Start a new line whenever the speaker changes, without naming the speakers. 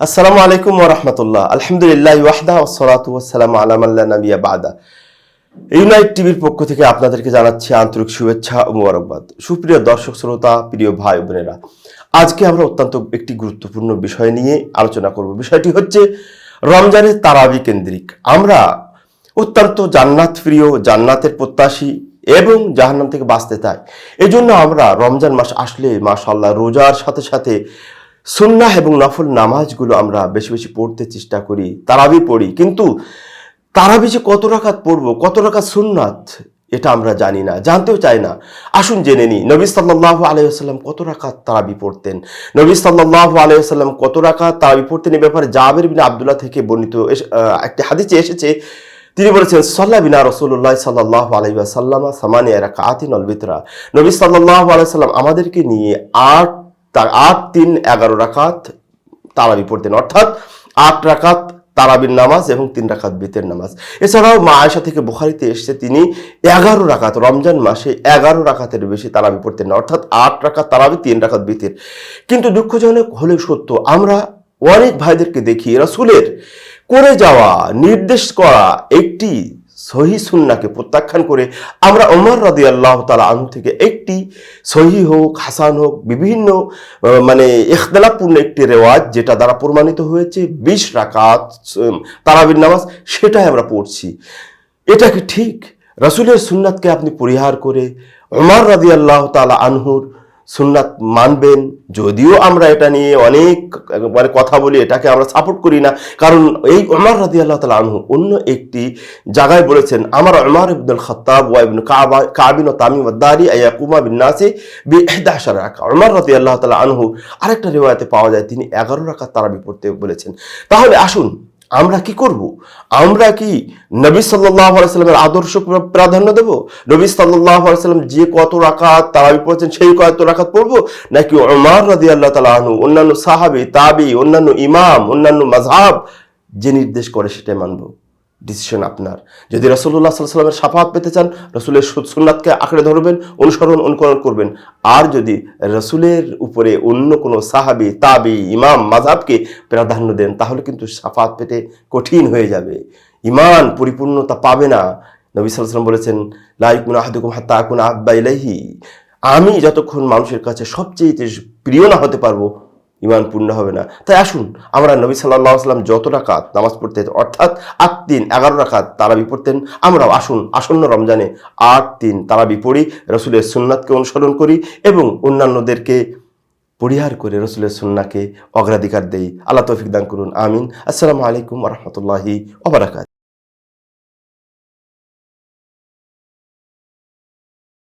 আসসালামু আলাইকুম ওরহমতুল্লাহ আলহামদুলিল্লাহ ওয়াহদা ওসলাতু ওয়াসালাম আলামাল্লাহ নাবিয়া বাদা। ইউনাইট টিভির পক্ষ থেকে আপনাদেরকে জানাচ্ছি আন্তরিক শুভেচ্ছা ও মোবারকবাদ। সুপ্রিয় দর্শক, শ্রোতা, প্রিয় ভাই বোনেরা, আজকে আমরা অত্যন্ত একটি গুরুত্বপূর্ণ বিষয় নিয়ে আলোচনা করব। বিষয়টি হচ্ছে রমজানের তারাবি কেন্দ্রিক। আমরা অত্যন্ত জান্নাত প্রিয় জান্নাতের প্রত্যাশী এবং জাহান্নাম থেকে বাঁচতে চাই। এজন্য আমরা রমজান মাস আসলে মাশাল্লাহ রোজার সাথে সাথে সুন্নাহ এবং নফল নামাজগুলো আমরা বেশি বেশি পড়তে চেষ্টা করি, তারাবি পড়ি। কিন্তু তারাবি যে কত রাখাত পড়ব, কত রাখাত সুন্নাত, এটা আমরা জানি না, জানতেও চাই না। আসুন জেনে নিই, নবী সাল্লাহ আলাইসাল্লাম কত রাখাত তারাবি পড়তেন? নবী সাল্লাহ আলাইসাল্লাম কত রাখাত তারাবি পড়তেন? এ ব্যাপারে জাবের বিন আবদুল্লাহ থেকে বর্ণিত একটি হাদিসে এসেছে, তিনি বলেছেন, সাল্লা বিনা রসুল্লাহ সাল্লাহ আলাইসাল্লামা সামানিয়া রাখা আতিন অলবিতরা নবী সাল্লাহ আলাইসাল্লাম আমাদেরকে নিয়ে আট তার আট, তিন, এগারো রাকাত তারাবি পড়তেন। অর্থাৎ আট রাকাত তারাবির নামাজ এবং তিন রাকাত বেতের নামাজ। এছাড়াও মা আয়সা থেকে বুখারিতে এসেছে তিনি এগারো রাকাত, রমজান মাসে এগারো রাখাতের বেশি তারাবি পড়তেন না। অর্থাৎ আট রাকাত তারাবি, তিন রাকাত বেতের। কিন্তু দুঃখজনক হলেও সত্য, আমরা অনেক ভাইদেরকে দেখি, রাসূলের করে যাওয়া, নির্দেশ করা একটি সহি সুন্নাকে প্রত্যাখ্যান করে আমরা ওমর রাদি আল্লাহ তালা আনু থেকে একটি সহি হোক, হাসান হোক, বিভিন্ন মানে ইখতলাপূর্ণ একটি রেওয়াজ যেটা দ্বারা প্রমাণিত হয়েছে, বিশ রাকাত তারাবির নামাজ, সেটাই আমরা পড়ছি। এটা কি ঠিক? রাসূলের সুন্নাতকে আপনি পরিহার করে ওমর রাদি আল্লাহ তালা আনহুর সুন্নাত মানবেন, যদিও আমরা এটা নিয়ে অনেক মানে কথা বলি, এটাকে আমরা সাপোর্ট করি না। কারণ এই ওমর রাদি আল্লাহ তালা আনহু অন্য একটি জায়গায় বলেছেন, আমার ওমর ইবনুল খত্তাব ওয়া কাবা, কাবিন ও তামিম দারি আয়াকুমা বিন নাসি বি ইহদাশার রাখা ওমর রাদি আল্লাহ তালা আনহু আরেকটা রেওয়ায়তে পাওয়া যায়, তিনি এগারো রাখা তারাবি পড়তে বলেছেন। তাহলে আসুন আমরা কি করব? আমরা কি নবী সাল্লাহ আলাইসাল্লামের আদর্শ প্রাধান্য দেব? নবী সাল্লাহ আলাইসাল্লাম যে কত রাখাত তারাবি পড়েছেন, সেই কত রাখাত পড়ব? নাকি ওমার রাদি আল্লাহ তালা অন্যান্য সাহাবি, তাবি, অন্যান্য ইমাম, অন্যান্য মাঝহাব যে নির্দেশ করে সেটাই মানবো? ডিসিশন আপনার। যদি রসুল্লাহ সাল্লামের সাফাত পেতে চান, রসুলের সুন্নাতকে আঁকড়ে ধরবেন, অনুসরণ, অনুকরণ করবেন। আর যদি রসুলের উপরে অন্য কোনো সাহাবি, তাবি, ইমাম মাঝাবকে প্রাধান্য দেন, তাহলে কিন্তু সাফাত পেতে কঠিন হয়ে যাবে। ইমান পরিপূর্ণতা পাবে না। নবী সাল্লাম বলেছেন লাইকুন আহাদুকুম হাত্তা আকুন আব্বা ইলাইহি। আমি যতক্ষণ মানুষের কাছে সবচেয়ে প্রিয় না হতে পারব ইমান পূর্ণ হবে না। তাই আসুন, আমরা নবী সাল্লাহ আসলাম যত রাকাত নামাজ পড়তেন, অর্থাৎ আট তিন এগারো রাকাত তারাবি পড়তেন, আমরাও আসুন, আসন্ন রমজানে আট তিন তারাবি পড়ি, রসুলের সুন্নাতকে অনুসরণ করি এবং অন্যান্যদেরকে পরিহার করে রসুলের সুন্নাকে অগ্রাধিকার দেই। আল্লাহ তৌফিক দান করুন, আমিন। আসসালামু আলাইকুম রহমতুল্লাহি ওবরাকাত